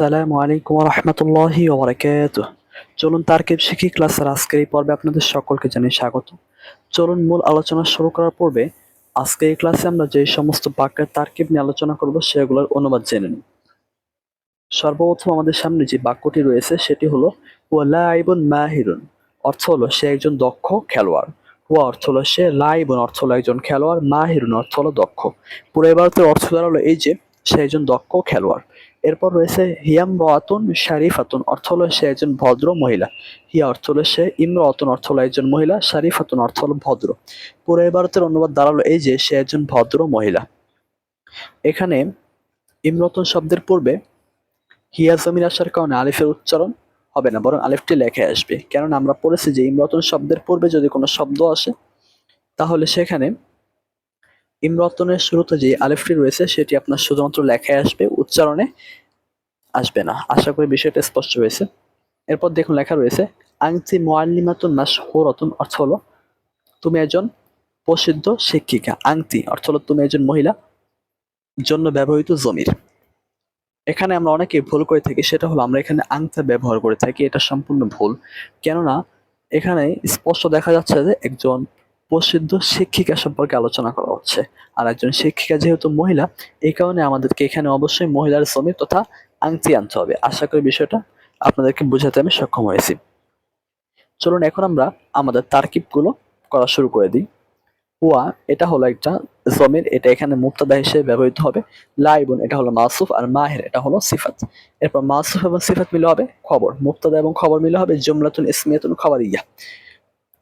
আসসালামু আলাইকুম রহমতুল্লাহি ওবরাকাত চলুন তারকিব শিখি ক্লাসের আজকের এই পর্বে আপনাদের সকলকে জানিয়ে স্বাগত। চলুন মূল আলোচনা শুরু করার পূর্বে আজকে এই ক্লাসে আমরা যে সমস্ত বাক্যের তারকিব নিয়ে আলোচনা করব সেগুলোর অনুবাদ জেনে নিই। সর্বপ্রথম আমাদের সামনে যে বাক্যটি রয়েছে সেটি হলো ওয়ালাইবুন মাহিরুন অর্থ হলো সে একজন দক্ষ খেলোয়াড়। হুয়া অর্থ হলো সে লাইবুন, অর্থ হলো একজন খেলোয়াড়। মাহিরুন অর্থ হলো দক্ষ। পুরো এবারতের অর্থ দ্বারা হলো এই যে, সে একজন দক্ষ খেলোয়াড়। এরপর রয়েছে হিয়াম রাতুন শারিফাতুন, অর্থ হলো সে একজন ভদ্র মহিলা। হিয়া অর্থ হলো সে, ইমরাতুন অর্থ হলো একজন মহিলা, শারিফাতুন অর্থ হলো ভদ্র। পুরো ভারতের অনুবাদ দাঁড়াল এই যে, সে একজন ভদ্র মহিলা। এখানে ইমরতন শব্দের পূর্বে হিয়া জমিন আসার কারণে আলিফের উচ্চারণ হবে না, বরং আলিফটি লেখে আসবে। কেননা আমরা পড়েছি যে ইমরতন শব্দের পূর্বে যদি কোনো শব্দ আসে, তাহলে সেখানে ইমরতনের শুরুতে যে আলিফটি রয়েছে, সেটি আপনার শুধুমাত্র লেখায় আসবে, উচ্চারণে আসবে না। আশা করি বিষয়টা স্পষ্ট হয়েছে। এরপর দেখুন লেখা রয়েছে আংতি মোয়াল্লিমাতুন মাসহুরাতুন অর্থ হলো, তুমি একজন প্রসিদ্ধ শিক্ষিকা। আংতি অর্থ হলো, তুমি একজন মহিলা জন্য ব্যবহৃত জমির। এখানে আমরা অনেকে ভুল করে থাকি, সেটা হলো আমরা এখানে আংতা ব্যবহার করে থাকি, এটা সম্পূর্ণ ভুল। কেননা, এখানে স্পষ্ট দেখা যাচ্ছে যে একজন প্রসিদ্ধ শিক্ষিকা সম্পর্কে আলোচনা করা হচ্ছে। আর একজন শিক্ষিকা যেহেতু মহিলা, এই কারণে আমাদেরকে এখানে অবশ্যই মহিলার শ্রমিক তথা আংটি আনতে হবে। আশা করি বিষয়টা আপনাদেরকে বোঝাতে আমি সক্ষম হয়েছি। চলুন এখন আমরা আমাদের তারকিবগুলো করা শুরু করে দিই। ওয়া, এটা হলো একটা জমির, এটা এখানে মুক্তাদা হিসেবে ব্যবহৃত হবে। লাইবুন এটা হলো মাসুফ। আর মাহের, এটা হলো সিফাত। এরপর মাসুফ এবং সিফাত মিলে হবে খবর। মুক্তাদা এবং খবর মিলে হবে জুমলাতুন ইসমিয়াতুন খবর ইয়া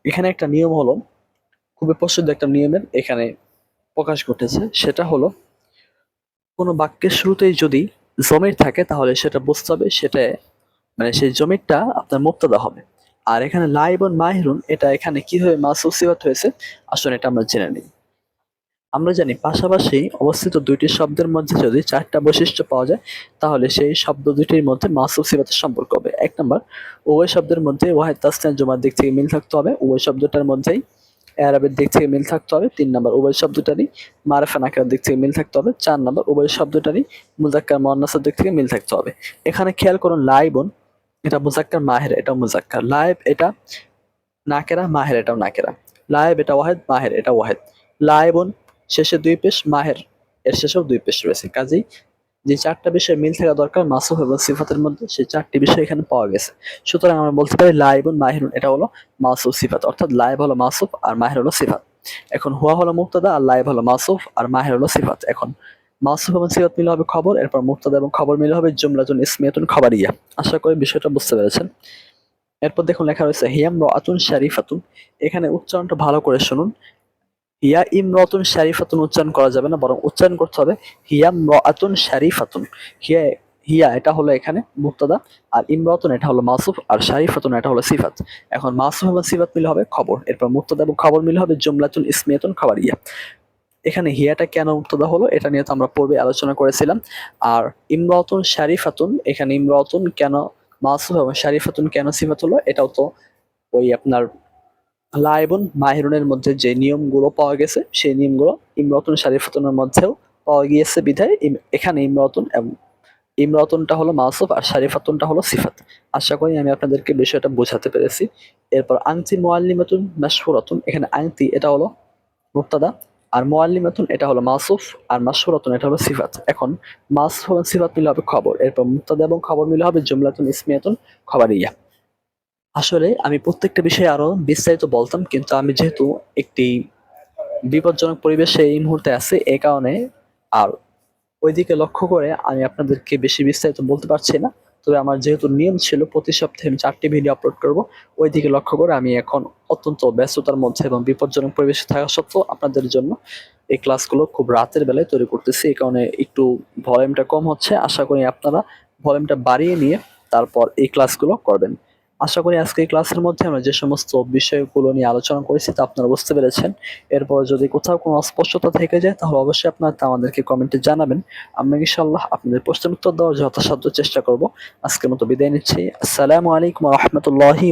এখানে একটা নিয়ম হলো খুবই প্রসিদ্ধ একটা নিয়মের এখানে প্রকাশ ঘটেছে। সেটা হলো, কোনো বাক্যের শুরুতেই যদি জমির থাকে, তাহলে সেটা বুঝতে হবে, সেটা মানে সেই জমিরটা আপনার মুক্তাদা হবে। আর এখানে লাইবন মাহিরুন, এটা এখানে কীভাবে মাসুসিবাত হয়েছে, আসলে এটা আমরা জেনে নিই। আমরা জানি পাশাপাশি অবস্থিত দুইটি শব্দের মধ্যে যদি চারটা বৈশিষ্ট্য পাওয়া যায়, তাহলে সেই শব্দ দুটির মধ্যে মাসুফ সিবাতের সম্পর্ক হবে। এক নম্বর, উভয় শব্দের মধ্যে ওয়াহেদ তাস্তান জমার দিক থেকে মিল থাকতে হবে, উভয় শব্দটার মধ্যেই অ্যারাবের দিক থেকে মিল থাকতে হবে, তিন নম্বর উভয় শব্দটারই মারেফা নাকার দিক থেকে মিল থাকতে হবে, চার নম্বর উভয় শব্দটারই মুজাক্কার মন্নাসের দিক থেকে মিল থাকতে হবে। এখানে খেয়াল করুন, লাইবন, এটা মুজাক্কার মাহের, এটা মুজাক্কার। লাইব এটা নাকেরা, মাহের এটাও নাকেরা। লাইব এটা ওয়াহেদ, মাহের এটা ওয়াহেদ। লাইবন শেষে দুই পেশ, মাহের এর শেষেও দুই পেশ রয়েছে। কাজেই যে চারটা বিষয় মিল থাকা দরকার মাসুফ এবং সিফাতের মধ্যে সেই চারটি বিষয় এখানে পাওয়া গেছে। সুতরাং আমরা বলতে পারি লাইবুন মাহিরুন, এটা হলো মাসুফ সিফাত। অর্থাৎ লাইব হলো মাসুফ আর মাহের হলো সিফাত। এখন হুয়া হলো মুক্তাদা আর লাইব হলো মাসুফ আর মাহের হলো সিফাত। এখন মাসুফ এবং সিফাত মিলে হবে খবর, এরপর মুক্তাদা এবং খবর মিলে হবে জুমলাতুন ইসমিয়াতুন খবরিয়া। আশা করি বিষয়টা বুঝতে পেরেছেন। এরপর দেখুন লেখা রয়েছে, হিয়াম রাতুন শারিফাতুন। এখানে উচ্চারণটা ভালো করে শুনুন। হিয়া ইমরাতুন শারিফাতুন উচ্চারণ করা যাবে না, বরং উচ্চারণ করতে হবে হিয়া মরাতুন শারিফাতুন। হিয়া হিয়া এটা হলো এখানে মুক্তাদা আর ইমরাতুন এটা হলো মাসুফ, আর শারিফাতুন এটা হলো সিফাত। এখন মাসুফ এবং সিফাত মিলে হবে খবর, এরপর মুক্তাদা এবং খবর মিলে হবে জুমলাতুন ইসমিয়াতুন খাবারিয়া। এখানে হিয়াটা কেন মুক্তাদা হলো, এটা নিয়ে তো আমরা পূর্বে আলোচনা করেছিলাম। আর ইমরাতুন শারিফাতুন, এখানে ইমরাতুন কেন মাসুফ এবং শারিফাতুন কেন সিফাত হলো, এটাও তো ওই আপনার লাইবন মাহিরুনের মধ্যে যে নিয়মগুলো পাওয়া গেছে, সেই নিয়মগুলো ইমরতন শারিফাতনের মধ্যেও পাওয়া গিয়েছে বিধায় এখানে ইমরতন এবং ইমরতনটা হলো মাসুফ আর শারিফাতনটা হলো সিফাত। আশা করি আমি আপনাদেরকে বিষয়টা বোঝাতে পেরেছি। এরপর আংতি মোয়াল্লিমাতুন মাসহুরাতুন এখানে আংতি এটা হলো মুক্তাদা আর মোয়াল্লিমাতুন এটা হলো মাসুফ আর মাসহুরাতুন এটা হলো সিফাত। এখন মাসুফ এবং সিফাত মিলে হবে খবর। এরপর মুক্তাদা এবং খবর মিলে হবে জুমলাতুন ইসমিয়াতুন খবরিয়া। আসলে আমি প্রত্যেকটা বিষয়ে আরও বিস্তারিত বলতাম, কিন্তু আমি যেহেতু একটি বিপজ্জনক পরিবেশে এই মুহূর্তে আছে এই কারণে আর ওইদিকে লক্ষ্য করে আমি আপনাদেরকে বেশি বিস্তারিত বলতে পারছি না। তবে আমার যেহেতু নিয়ম ছিল, প্রতি সপ্তাহে আমি চারটি ভিডিও আপলোড করব। ওই দিকে লক্ষ্য করে আমি এখন অত্যন্ত ব্যস্ততার মধ্যে এবং বিপজ্জনক পরিবেশে থাকা সত্ত্বেও আপনাদের জন্য এই ক্লাসগুলো খুব রাতের বেলায় তৈরি করতেছি। এই কারণে একটু ভলিউমটা কম হচ্ছে। আশা করি আপনারা ভলিউমটা বাড়িয়ে নিয়ে তারপর এই ক্লাসগুলো করবেন। আশা করি আজকে ক্লাসের মধ্যে আমরা যে সমস্ত বিষয়গুলো নিয়ে আলোচনা করেছি তা আপনারা বুঝতে পেরেছেন। এরপর যদি কোথাও কোনো অস্পষ্টতা থেকে যায়, তাহলে অবশ্যই আপনারা তা আমাদেরকে কমেন্টে জানাবেন। আমরা ইনশাল্লাহ আপনাদের প্রশ্নের উত্তর দেওয়ার যথাসাধ্য চেষ্টা করব। আজকের মতো বিদায় নিচ্ছি। আসসালামু আলাইকুম রহমতুল্লাহি